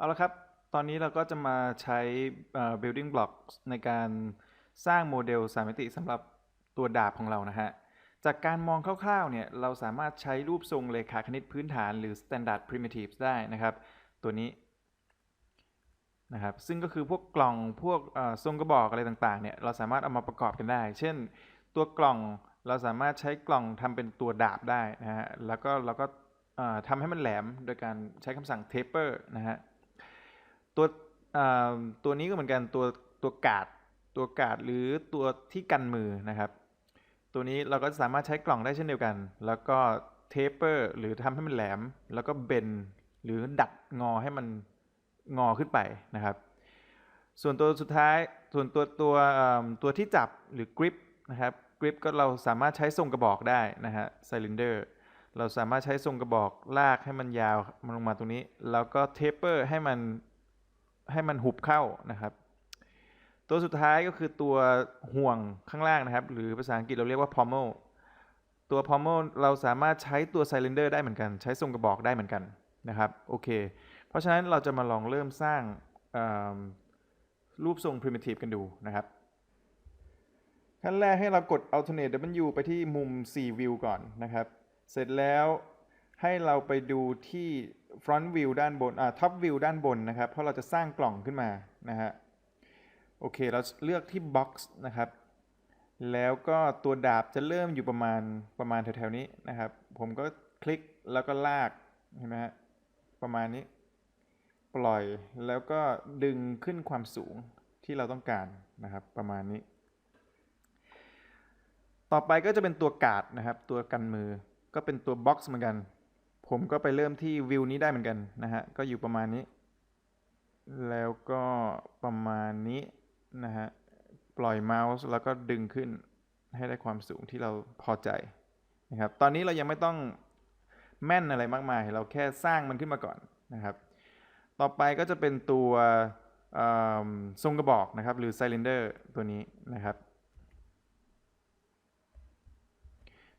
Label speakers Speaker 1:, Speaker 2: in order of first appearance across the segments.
Speaker 1: เอาละครับ ตอนนี้เราก็จะมาใช้ building blocks ในการสร้างโมเดลสามมิติสำหรับตัวดาบของเรานะฮะ จากการมองคร่าวๆ เนี่ย เราสามารถใช้รูปทรงเลขาคณิตพื้นฐานหรือ standard primitives ได้นะครับ ตัวนี้นะครับ ซึ่งก็คือพวกกล่อง พวกทรงกระบอกอะไรต่างๆ เนี่ย เราสามารถเอามาประกอบกันได้ เช่น ตัวกล่อง เราสามารถใช้กล่องทำเป็นตัวดาบได้นะฮะ แล้วก็เราก็ทำให้มันแหลมโดยการใช้คำสั่ง taper นะฮะ ตัวอ่อตัวนี้ก็เหมือนกันตัวตัวกาดตัวกาดหรือตัวที่กันมือนะครับ ตัวนี้เราก็สามารถใช้กล่องได้เช่นเดียวกัน แล้วก็เทปเปอร์หรือทำให้มันแหลม แล้วก็เบนหรือดัดงอให้มันงอขึ้นไปนะครับ ส่วนตัวสุดท้ายส่วนตัวตัวเอิ่มตัวที่จับหรือกริปนะครับกริปก็เราสามารถใช้ทรงกระบอกได้นะฮะไซลินเดอร์เราสามารถใช้ทรงกระบอกลากให้มันยาวมันลงมาตรงนี้ แล้วก็เทปเปอร์ให้มัน ให้มันหุบเข้านะครับ ตัวสุดท้ายก็คือตัวห่วงข้างล่างนะครับ หรือภาษาอังกฤษเราเรียกว่า pommel ตัว pommel เราสามารถใช้ตัว cylinder ได้เหมือนกัน ใช้ทรงกระบอกได้เหมือนกันนะครับโอเค เพราะฉะนั้นเราจะมาลองเริ่มสร้างรูปทรง primitive กันดูนะครับ ขั้นแรกให้เรากด alternate W ไปที่มุม 4 view ก่อนนะครับ เสร็จแล้วให้เราไปดูที่ front view ด้านบนอ่า top view ด้านบนนะครับ เพราะเราจะสร้างกล่องขึ้นมานะฮะโอเค เราเลือกที่ box นะครับ แล้วก็ตัวดาบจะเริ่มอยู่ประมาณประมาณแถวๆนี้นะครับ ผมก็คลิกแล้วก็ลากเห็นไหมฮะประมาณนี้ ปล่อยแล้วก็ดึงขึ้นความสูงที่เราต้องการนะครับ ประมาณนี้ ต่อไปก็จะเป็นตัวกาดนะครับ ตัวกันมือก็เป็นตัวบ็อกซ์เหมือนกัน ผมก็ไปเริ่มที่วิวนี้ได้เหมือนกันนะฮะ ก็อยู่ประมาณนี้ แล้วก็ประมาณนี้นะฮะ ปล่อยเมาส์แล้วก็ดึงขึ้นให้ได้ความสูงที่เราพอใจนะครับ ตอนนี้เรายังไม่ต้องแม่นอะไรมากมาย เราแค่สร้างมันขึ้นมาก่อนนะครับ ต่อไปก็จะเป็นตัวเอิ่มทรงกระบอกนะครับ หรือ cylinder ตัวนี้นะครับ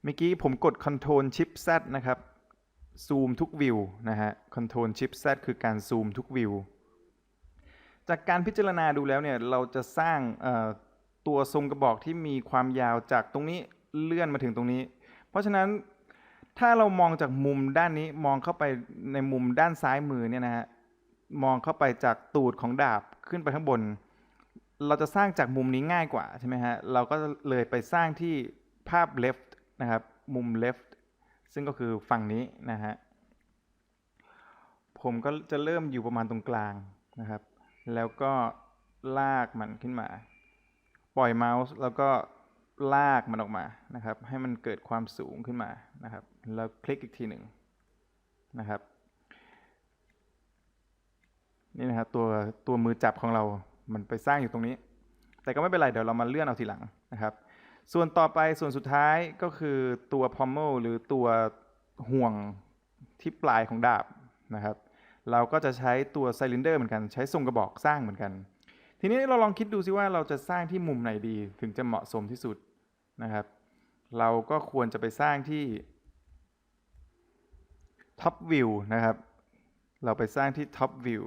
Speaker 1: เมื่อกี้ผมกด Ctrl Shift Z นะครับ ซูมทุกวิวนะฮะ Ctrl Shift Z คือการซูมทุกวิว จากการพิจารณาดูแล้วเนี่ย เราจะสร้างตัวทรงกระบอกที่มีความยาวจากตรงนี้เลื่อนมาถึงตรงนี้ เพราะฉะนั้นถ้าเรามองจากมุมด้านนี้มองเข้าไปในมุมด้านซ้ายมือเนี่ยนะฮะ มองเข้าไปจากตูดของดาบขึ้นไปข้างบน เราจะสร้างจากมุมนี้ง่ายกว่าใช่ไหมฮะ เราก็เลยไปสร้างที่ภาพ left นะครับ มุม left ซึ่งก็คือฝั่งนี้นะฮะ ผมก็จะเริ่มอยู่ประมาณตรงกลางนะครับ แล้วก็ลากมันขึ้นมา ปล่อยเมาส์แล้วก็ลากมันออกมานะครับ ให้มันเกิดความสูงขึ้นมานะครับ แล้วคลิกอีกทีหนึ่งนะครับ นี่นะครับตัวตัวมือจับของเรา มันไปสร้างอยู่ตรงนี้ แต่ก็ไม่เป็นไรเดี๋ยวเรามาเลื่อนเอาทีหลังนะครับ ส่วนต่อไปส่วนสุดท้ายก็คือตัว pommel หรือตัวห่วงที่ปลายของดาบนะครับ เราก็จะใช้ตัว cylinder เหมือนกัน ใช้ทรงกระบอกสร้างเหมือนกัน ทีนี้เราลองคิดดูซิว่าเราจะสร้างที่มุมไหนดีถึงจะเหมาะสมที่สุดนะครับ เราก็ควรจะไปสร้างที่ top view นะครับ เราไปสร้างที่ top view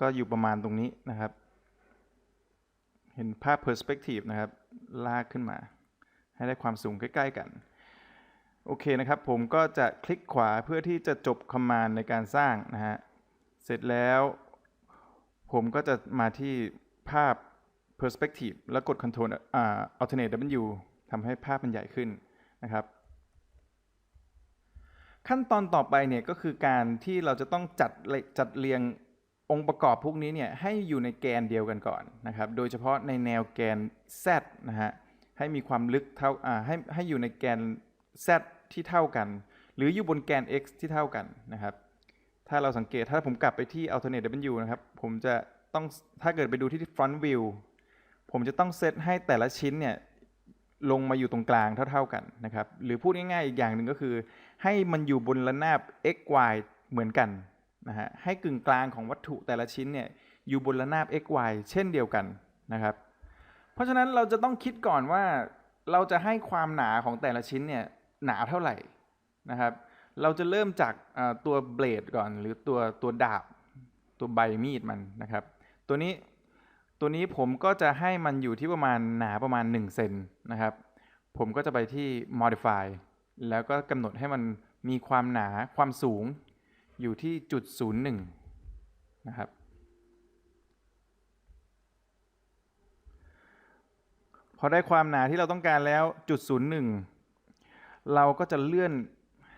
Speaker 1: ก็อยู่ประมาณตรงนี้นะครับ เห็นภาพ perspective นะครับ ลากขึ้นมา ให้ได้ความสูงใกล้ ๆ กัน โอเคนะครับ ผมก็จะคลิกขวาเพื่อที่จะจบ command ในการสร้างนะฮะ เสร็จแล้ว ผมก็จะมาที่ภาพ perspective แล้วกด control อ่า alternate W ทำให้ภาพมันใหญ่ขึ้นนะครับขั้นตอนต่อไปเนี่ยก็คือการที่เราจะต้องจัดจัดเรียง องค์ประกอบพวกนี้เนี่ยให้อยู่ในแกนเดียวกันก่อนนะครับ โดยเฉพาะในแนวแกน z นะฮะ ให้มีความลึกเท่าอ่าให้ให้อยู่ในแกน z ที่เท่ากัน หรืออยู่บนแกน x ที่เท่ากันนะครับ ถ้าเราสังเกตถ้าผมกลับไปที่ alternate W นะครับ ผมจะต้องถ้าเกิดไปดูที่ front view ผมจะต้องเซตให้แต่ละชิ้นเนี่ยลงมาอยู่ตรงกลางเท่า ๆกันนะครับ หรือพูดง่ายๆอีกอย่างหนึ่งก็คือ ให้มันอยู่บนระนาบ x y เหมือนกัน นะฮะให้กึ่งกลางของวัตถุแต่ละชิ้นเนี่ยอยู่บนระนาบ x y เช่นเดียวกันนะครับ เพราะฉะนั้นเราจะต้องคิดก่อนว่าเราจะให้ความหนาของแต่ละชิ้นเนี่ยหนาเท่าไหร่นะครับ เราจะเริ่มจากตัวเบลดก่อน หรือตัวตัวดาบตัวใบมีดมันนะครับ ตัวนี้ตัวนี้ผมก็จะให้มันอยู่ที่ประมาณหนาประมาณ1เซนนะครับ ผมก็จะไปที่ modify แล้วก็กำหนดให้มันมีความหนาความสูง อยู่ที่จุดศูนย์หนึ่งนะครับ พอได้ความหนาที่เราต้องการแล้วจุดศูนย์หนึ่งเราก็จะเลื่อน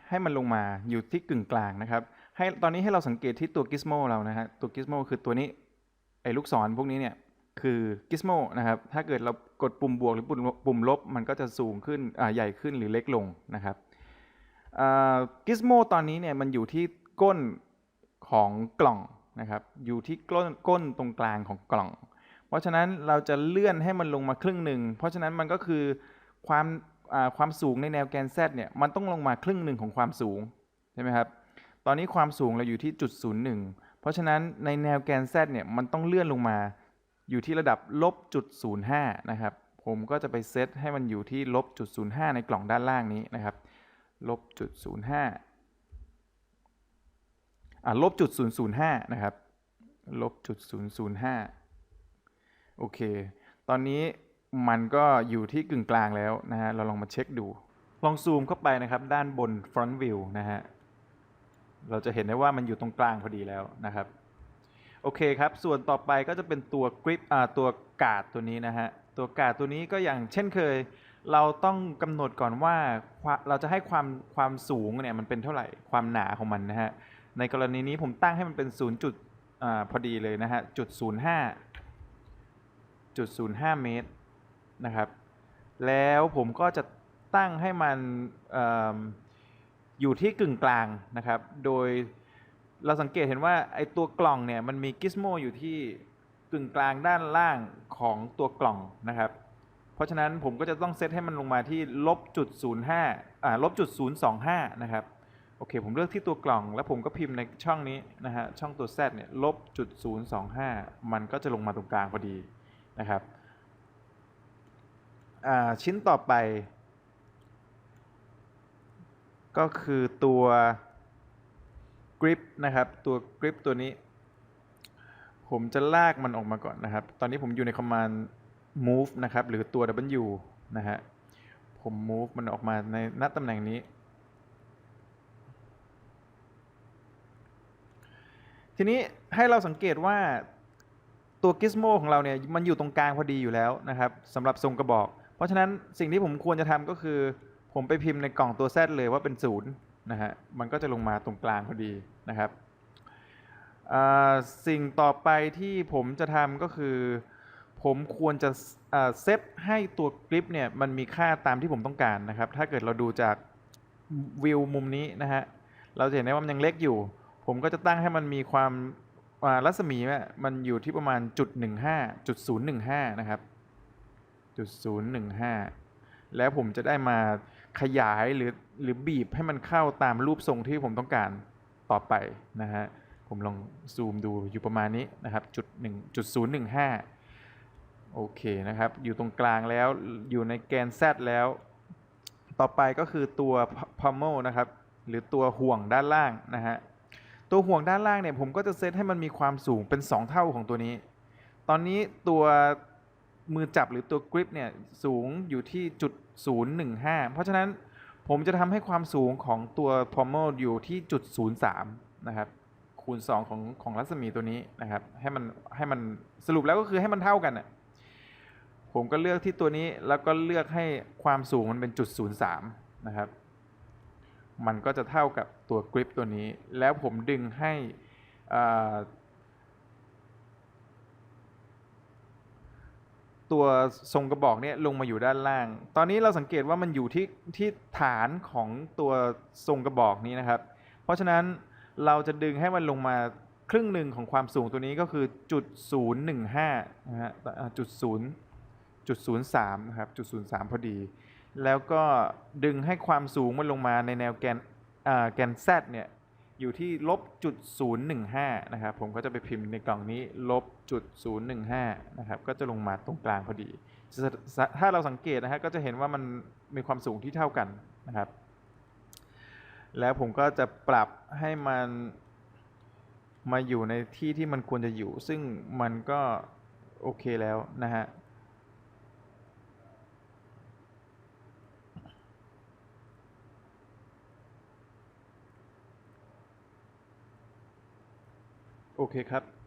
Speaker 1: ให้มันลงมาอยู่ที่กึ่งกลางนะครับ ให้ตอนนี้ให้เราสังเกตที่ตัว Gizmo เรานะฮะตัว Gizmo คือตัวนี้ไอ้ลูกศรพวกนี้เนี่ยคือ Gizmo นะครับ ถ้าเกิดเรากดปุ่มบวกหรือปุ่มปุ่มลบ มันก็จะสูงขึ้นใหญ่ขึ้นหรือเล็กลงนะครับกิสโมตอนนี้เนี่ยมันอยู่ที่ ก้นของกล่องนะครับ อยู่ที่ก้นก้นตรงกลางของกล่อง เพราะฉะนั้นเราจะเลื่อนให้มันลงมาครึ่งหนึ่ง เพราะฉะนั้นมันก็คือความความสูงในแนวแกน Z เนี่ยมันต้องลงมาครึ่งหนึ่งของความสูงใช่ไหมครับ ตอนนี้ความสูงเราอยู่ที่จุดศูนย์หนึ่งเพราะฉะนั้นในแนวแกน Z เนี่ยมันต้องเลื่อนลงมาอยู่ที่ระดับลบจุดศูนย์ห้านะครับ ผมก็จะไปเซตให้มันอยู่ที่ลบจุดศูนย์ห้าในกล่องด้านล่างนี้นะครับลบจุดศูนย์ห้า ลบจุดศูนย์ศูนย์ห้านะครับลบจุดศูนย์ศูนย์ห้าโอเค ตอนนี้มันก็อยู่ที่กึ่งกลางแล้วนะฮะ เราลองมาเช็คดู ลองซูมเข้าไปนะครับ ด้านบน front view นะฮะ เราจะเห็นได้ว่ามันอยู่ตรงกลางพอดีแล้วนะครับ โอเคครับ ส่วนต่อไปก็จะเป็นตัวกริปอ่าตัวกาดตัวนี้นะฮะ ตัวกาดตัวนี้ก็อย่างเช่นเคย เราต้องกำหนดก่อนว่าเราจะให้ความความสูงเนี่ยมันเป็นเท่าไหร่ ความหนาของมันนะฮะ ในกรณีนี้ผมตั้งให้มันเป็น0จุดอพอดีเลยนะฮะจุด05จุด05 เมตรนะครับ แล้วผมก็จะตั้งให้มันออยู่ที่กึ่งกลางนะครับ โดยเราสังเกตเห็นว่าไอตัวกล่องเนี่ยมันมีกิสโมอยู่ที่กึ่งกลางด้านล่างของตัวกล่องนะครับ เพราะฉะนั้นผมก็จะต้องเซตให้มันลงมาที่ลบจุดศูนย์ห้าอ่าลบจุดศูนย์สองห้านะครับ โอเค ผมเลือกที่ตัวกล่อง แล้วผมก็พิมพ์ในช่องนี้นะฮะช่องตัว Z เนี่ยลบจุดศูนย์สองห้ามันก็จะลงมาตรงกลางพอดีนะครับชิ้นต่อไป ก็คือตัว grip นะครับตัว grip ตัวนี้ ผมจะลากมันออกมาก่อนนะครับ ตอนนี้ผมอยู่ใน command move นะครับ หรือตัว W นะฮะผม move มันออกมาในณตำแหน่งนี้ ทีนี้ให้เราสังเกตว่าตัว Gizmo ของเราเนี่ยมันอยู่ตรงกลางพอดีอยู่แล้วนะครับสำหรับทรงกระบอก เพราะฉะนั้นสิ่งที่ผมควรจะทำก็คือ ผมไปพิมพ์ในกล่องตัว Z เลยว่าเป็นศูนย์นะฮะมันก็จะลงมาตรงกลางพอดีนะครับสิ่งต่อไปที่ผมจะทำก็คือ ผมควรจะเซตให้ตัวกริปเนี่ยมันมีค่าตามที่ผมต้องการนะครับ ถ้าเกิดเราดูจากวิวมุมนี้นะฮะเราจะเห็นได้ว่ามันยังเล็กอยู่ ผมก็จะตั้งให้มันมีความรัศมีมันอยู่ที่ประมาณจุดหนึ่งห้าจุดศูนย์หนึ่งห้านะครับจุดศูนย์หนึ่งห้าแล้วผมจะได้มาขยายหรือหรือบีบให้มันเข้าตามรูปทรงที่ผมต้องการต่อไปนะฮะผมลองซูมดูอยู่ประมาณนี้นะครับจุดหนึ่งจุดศูนย์หนึ่งห้าโอเคนะครับ อยู่ตรงกลางแล้วอยู่ในแกน Z แล้ว ต่อไปก็คือตัว pommel นะครับ หรือตัวห่วงด้านล่างนะฮะ ตัวห่วงด้านล่างเนี่ยผมก็จะเซตให้มันมีความสูงเป็น 2 เท่าของตัวนี้ ตอนนี้ตัวมือจับหรือตัวกริปเนี่ยสูงอยู่ที่จุด015 เพราะฉะนั้นผมจะทำให้ความสูงของตัว pommel อยู่ที่จุด03 นะครับ คูณ 2 ของของรัศมีตัวนี้นะครับ ให้มันให้มันสรุปแล้วก็คือให้มันเท่ากันน่ะผมก็เลือกที่ตัวนี้แล้วก็เลือกให้ความสูงมันเป็นจุด03 นะครับ มันก็จะเท่ากับตัวกริปตัวนี้ แล้วผมดึงให้ตัวทรงกระบอกเนี่ยลงมาอยู่ด้านล่าง ตอนนี้เราสังเกตว่ามันอยู่ที่ที่ฐานของตัวทรงกระบอกนี้นะครับ เพราะฉะนั้นเราจะดึงให้มันลงมาครึ่งหนึ่งของความสูงตัวนี้ก็คือจุดศูนย์หนึ่งห้านะฮะจุดศูนย์จุดศูนย์สามนะครับจุดศูนย์สามพอดี แล้วก็ดึงให้ความสูงมันลงมาในแนวแกนแกน Z เนี่ยอยู่ที่ลบจุดศูนย์หนึ่งห้านะครับผมก็จะไปพิมพ์ในกล่องนี้ลบจุดศูนย์หนึ่งห้านะครับก็จะลงมาตรงกลางพอดี ถ้าเราสังเกตนะฮะก็จะเห็นว่ามันมีความสูงที่เท่ากันนะครับ แล้วผมก็จะปรับให้มันมาอยู่ในที่ที่มันควรจะอยู่ ซึ่งมันก็โอเคแล้วนะฮะ โอเคครับ